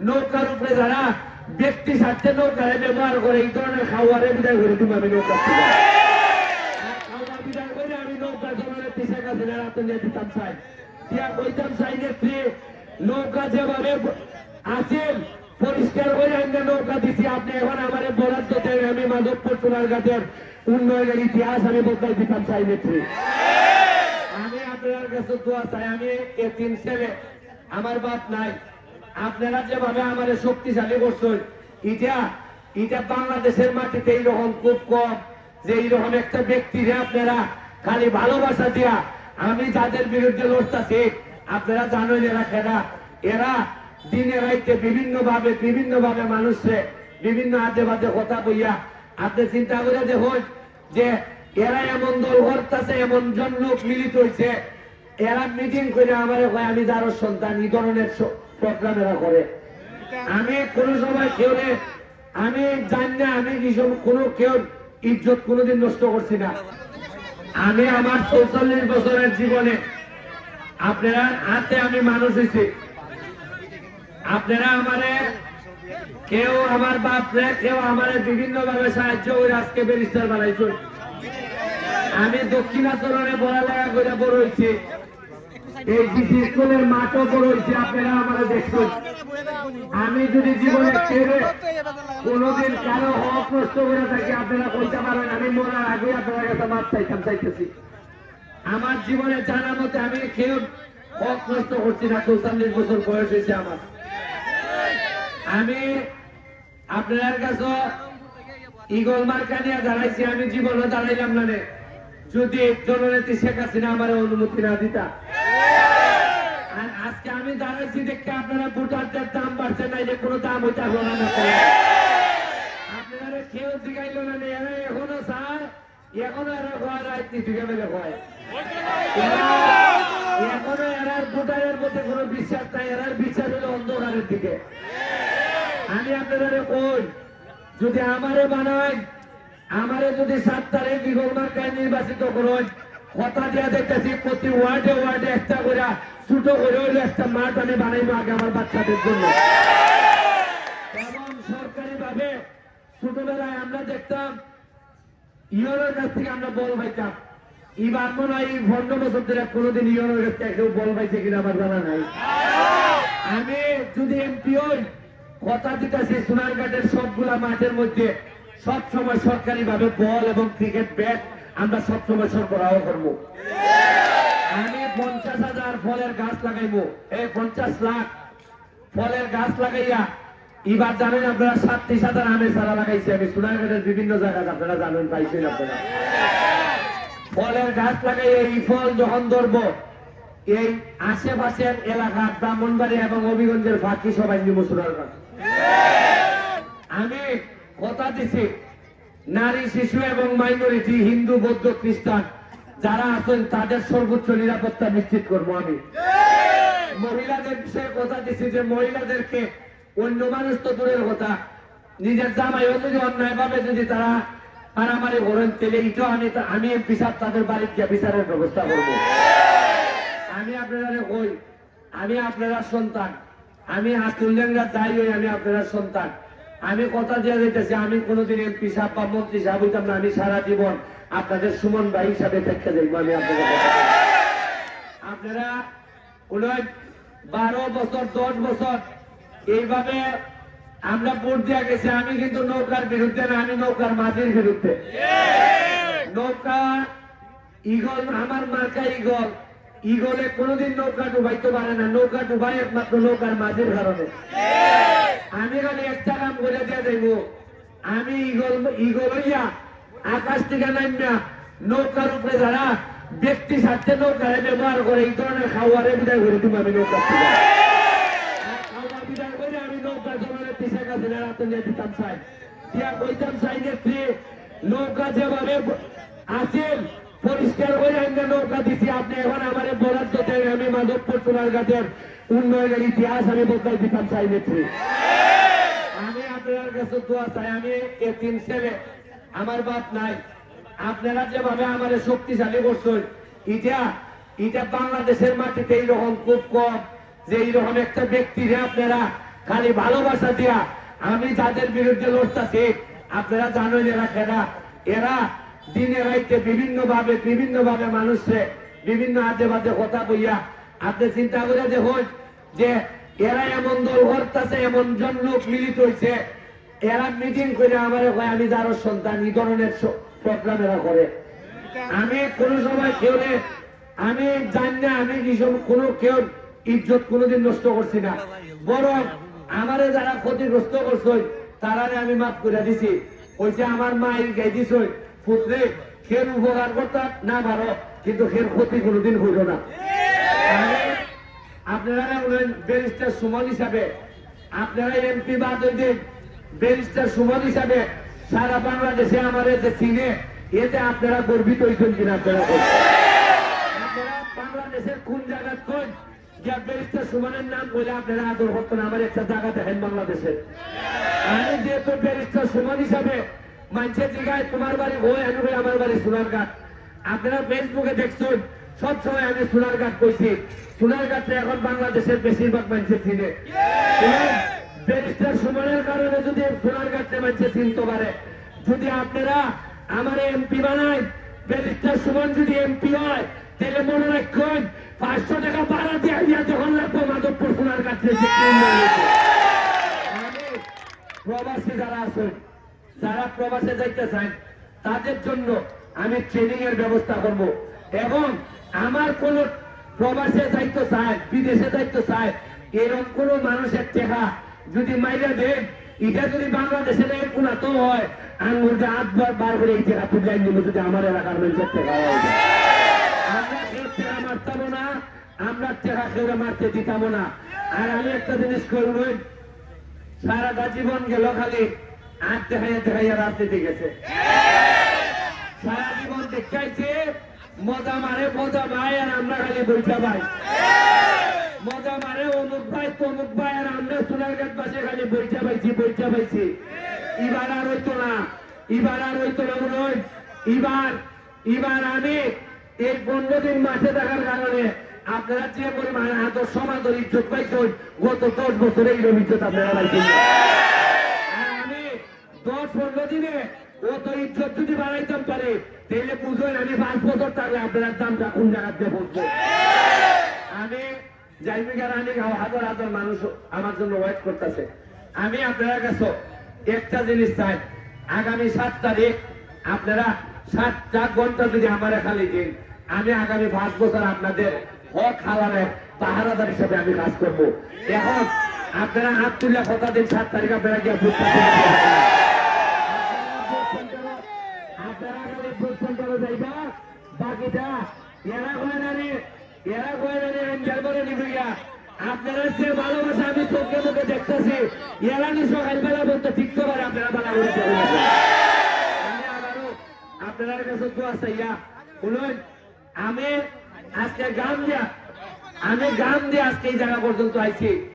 নৌকার উপরে যারা ব্যক্তি স্বার্থে নৌকায় ব্যবহার করে এই ধরনের খাওয়ারে বিদায় করে তুমি আমি নৌকা বিদায় করে আমি নৌকা জমানের পিছিয়ে কাছে রাতে নিয়ে দিতাম চাই দিয়া কইতাম চাই নেত্রী নৌকা যেভাবে আছেন পরিষ্কার করে আমরা নৌকা দিছি আপনি এখন আমার বরাদ্দ দেন আমি মাধবপুর সোনারঘাটের উন্নয়নের ইতিহাস আমি বদলাই দিতাম চাই নেত্রী আমি আপনার কাছে দোয়া চাই আমি এ তিন ছেলে আমার বাপ নাই। আপনারা যেভাবে আমার শক্তিশালী করছেন, এটা এটা বাংলাদেশের মাটিতে এইরকম খুব কম, যে এইরকম একটা ব্যক্তিরে আপনারা খালি ভালোবাসা দিয়া আমি যাদের বিরুদ্ধে লড়তেছি, আপনারা জানেন এরা খেরা এরা দিনে রাইতে বিভিন্ন ভাবে বিভিন্ন ভাবে মানুষে বিভিন্ন আজে বাজে কথা বইয়া আপনি চিন্তা করে দেখুন যে এরা এমন দল করতেছে, এমন জন লোক মিলিত হয়েছে এরা মিটিং করে আমার আমি যার সন্তান, এই ধরনের প্রোগ্রাম এরা করে। আমি কোন সময় কেউ আমি জানি না আমি কি সব কোনো কেউ ইজ্জত কোনোদিন নষ্ট করছি না। আমি আমার চৌচল্লিশ বছরের জীবনে আপনারা হাতে আমি মানুষ হয়েছি। আপনারা আমারে, কেউ আমার বাপরে, কেউ আমারে বিভিন্ন ভাবে সাহায্য করে আজকে ব্যারিস্টার বানাইছেন। আমি দক্ষিণাচরণে পড়ালেখা করে বড় হয়েছি। স্কুলের মাঠও বড় আপনারা আমারে দেখছেন আমি যদি জীবনে কেড়ে কোনোদিন কারও নষ্ট করে থাকি, আপনারা কইতে পারেন আমি মরার আগে আপনার কাছে মাপ চাইতাম, চাইতেছি। আমার জীবনে জানা মতে আমি কেউ নষ্ট করছি না, চৌচল্লিশ বছর বয়স হয়েছে আমার। আমি আপনার কাছে ইগল মার্কা নিয়ে দাঁড়াইছি, আমি জীবনে দাঁড়াইলাম না যদি জননেত্রী শেখ হাসিনা আমার অনুমতি না দিতা আর আজকে আমি দাঁড়াইছি দেখে আপনারা ভোটারদের দাম বাড়ছে না যে কোনো দাম হইতে না। আপনারা না এখনও এখনও এরা হয় রাজনীতি মেলে হয় এখনও এরার ভোটারের মধ্যে কোনো বিশ্বাস নাই, এরার বিশ্বাস হলো অন্ধকারের দিকে। আমি আপনাদের কই, যদি আমারে বানায়, আমারে যদি সাত তারিখ বিগল মার্কায় নির্বাচিত করুন কথা দেখতেছি প্রতি ওয়ার্ডে ওয়ার্ডে একটা করে ছোট করে হইল একটা মাঠ আমি আগে আমার বাচ্চাদের জন্য। এবং সরকারি ভাবে ছোটবেলায় আমরা দেখতাম কাছ থেকে আমরা বল পাইতাম। এবার মনে হয় বছর ধরে কোনোদিন ইয়নের কাছ থেকে কেউ বল পাইছে কিনা আমার জানা নাই। আমি যদি এমপি হই, কথা দিতেছি সোনারঘাটের সবগুলা মাঠের মধ্যে সব সময় সরকারি ভাবে বল এবং ক্রিকেট ব্যাট আমরা সব সময় সরবরাহ করব। আমি পঞ্চাশ হাজার ফলের গাছ লাগাইবো। এই পঞ্চাশ লাখ ফলের গাছ লাগাইয়া, এবার জানেন আপনারা, সাতত্রিশ হাজার আমের চারা লাগাইছি আমি। সোনারঘাটের বিভিন্ন জায়গায় আপনারা জানেন, পাইছেন আপনারা। ফলের গাছ লাগাই এই ফল যখন ধরবো, এই আশেপাশের এলাকা ব্রাহ্মণবাড়ি এবং হবিগঞ্জের ফাঁকি সবাই নিব সোনারঘাট আমি কথা দিছি নারী, শিশু এবং মাইনরিটি, হিন্দু, বৌদ্ধ, খ্রিস্টান, যারা আছেন তাদের সর্বোচ্চ নিরাপত্তা নিশ্চিত করব আমি। মহিলাদের বিষয়ে কথা দিছি যে মহিলাদেরকে অন্য মানুষ তো দূরের কথা। নিজের জামাইও যদি অন্যায় ভাবে যদি তারা মারামারি করেন, তাহলে এটাও আমি আমি বিচার তাদের বাড়িতে গিয়ে বিচারের ব্যবস্থা করব। আমি আপনারা কই? আমি আপনারা সন্তান। আমি আতুল্যাংরা যাই হই, আমি আপনারা সন্তান। আমি কথা দিয়ে দিতেছি, আমি কোনোদিন এমপি সাহেব বা মন্ত্রী সাহেব হইতাম না, আমি সারা জীবন আপনাদের সুমন ভাই হিসাবে দেখতে দেখব আমি আপনাদের আপনারা কোন বারো বছর, দশ বছর এইভাবে আমরা ভোট দিয়ে গেছি, আমি কিন্তু নৌকার বিরুদ্ধে না, আমি নৌকার মাঝির বিরুদ্ধে। নৌকা ইগল আমার মার্কা ইগল ইগলে কোনোদিন নৌকা ডুবাইতে পারে না, নৌকা ডুবাই একমাত্র নৌকার মাঝির কারণে। আমি খালি একটা কাম করে দিয়ে দেব আমি ইগল ইগল হইয়া আকাশ থেকে নামিয়া নৌকার উপরে যারা ব্যক্তি স্বার্থে নৌকায় ব্যবহার করে, এই ধরনের খাওয়ারে বিদায় করে তুমি আমি নৌকা বিদায় আমি নৌকা দিতাম চাই উন্নয়নের ইতিহাস আমি বদলাই দিতাম নেত্রী। দোয়া চাই, আমি ছেলে, আমার বাপ নাই। আপনারা যেভাবে আমার শক্তিশালী করছেন বাংলাদেশের মাটিতে এইরকম খুব কম, যে এইরকম একটা আপনারা খালি ভালোবাসা দিয়া আমি যাদের বিরুদ্ধে লড়তেছি, আপনারা জানেন এরা কেনা এরা দিনে রাইতে বিভিন্ন ভাবে বিভিন্ন ভাবে মানুষে বিভিন্ন আজে বাজে কথা বইয়া আপনি চিন্তা করে দেখুন যে এরা এমন দল করতেছে এমন জন লোক মিলিত হয়েছে এরা মিটিং করে আমার আমি যারও সন্তান, এই ধরনের প্রোগ্রাম এরা করে। আমি কোন সময় কেউ আমি জানি না, আমি কি সব- কোনো কেউ ইজ্জত কোনোদিন নষ্ট করছি না। বরং আমারে যারা ক্ষতিগ্রস্ত করছে তারারে আমি মাফ করে দিছি। কইছে আমার মা গাই দিছ, পুত্রে, খের উপকার করতাম না পারো কিন্তু খের ক্ষতি কোনোদিন হইল না। আপনারা ব্যারিস্টার সুমন হিসাবে, আপনারা এমপি বাদ হইতে ব্যারিস্টার সুমন হিসাবে সারা বাংলাদেশে আমার যে চিনে এতে আপনারা গর্বিত হইছেন কিনা আপনারা বাংলাদেশের কোন জায়গা কোন তোমার বাড়ি আমি আমার বাড়ি সোনারঘাট। আপনারা ফেসবুকে আমি সোনারঘাট কইছি। এখন বাংলাদেশের বেশিরভাগ মানুষের চিনে। ব্যারিস্টার সুমনের কারণে যদি সোনারঘাটে মানুষে চিনতে পারে যদি আপনারা আমার এমপি বানায় ব্যারিস্টার সুমন যদি এমপি হয়, তাহলে মনে রাখবেন পাঁচশো টাকা ভাড়া দিয়ে আইয়া যখন লাগবো মাধবপুর থেকে আমি প্রবাসী যারা আছেন, যারা প্রবাসে যাইতে চান, তাদের জন্য আমি ট্রেনিং এর ব্যবস্থা করব। এবং আমার কোন প্রবাসে যাইতে চায়, বিদেশে যাইতে চায়, এরকম কোন মানুষের টেকা যদি মাইরা দেন, এটা যদি বাংলাদেশে কোনা তো হয়। আঙ্গুরটা আটবার বার করে এই যদি আমার এলাকার মানুষের আমরা মারতাম না, আমরা টেকা মারতে দিতাম না। আর আমি একটা জিনিস করবেন সারাটা জীবন গেল খালি আট দেখাইয়া দেখাইয়া রাজনীতি গেছে। সারা জীবন দেখাইছে, মজা মারে, মজা ভাই আর আমরা খালি বইটা ভাই মজা মারে, অমুক ভাই, তমুক ভাই, আর আমরা সোনারঘাট পাশে খালি বইটা পাইছি বইটা পাইছি। এবার আর হইতো না, এবার আর হইতো না মনে এবার এবার আমি এই পনেরো দিন মাঠে থাকার কারণে আপনারা যে পরিমাণে আদর সমাদর ইজ্জত পাইছেন, গত দশ বছরে এইরকম ইজ্জত আপনারা পাইছেন। আমি দশ পনেরো দিনে অত ইজ্জত যদি বাড়াইতাম পারে, তাহলে বুঝবেন আমি পাঁচ বছর থাকলে আপনার দামটা কোন জায়গাতে বলব আমি আমি আপনারা কাছে একটা জিনিস চাই। আগামী সাত তারিখ আপনারা সাতটা ঘণ্টা যদি আমার খালি দিন, আমি আগামী পাঁচ বছর আপনাদের হক হালারে পাহারাদার হিসাবে আমি কাজ করব। এখন আপনারা হাত তুলে কথা দিন সাত তারিখ আপনারা গিয়ে ভোট আপনারা বাকিটা এরা রে এরা কয় না রে এনজয় করে নিবি গা আপনারা যে ভালোবাসা আমি চোখে মুখে দেখতেছি, এরা নি সকালবেলা বলতে ঠিক তো পারে আপনারা বেলা করে আপনার কাছে শুনুন, আমি আজকে গান দিয়া আমি গান দিয়ে আজকে এই জায়গা পর্যন্ত আইছি।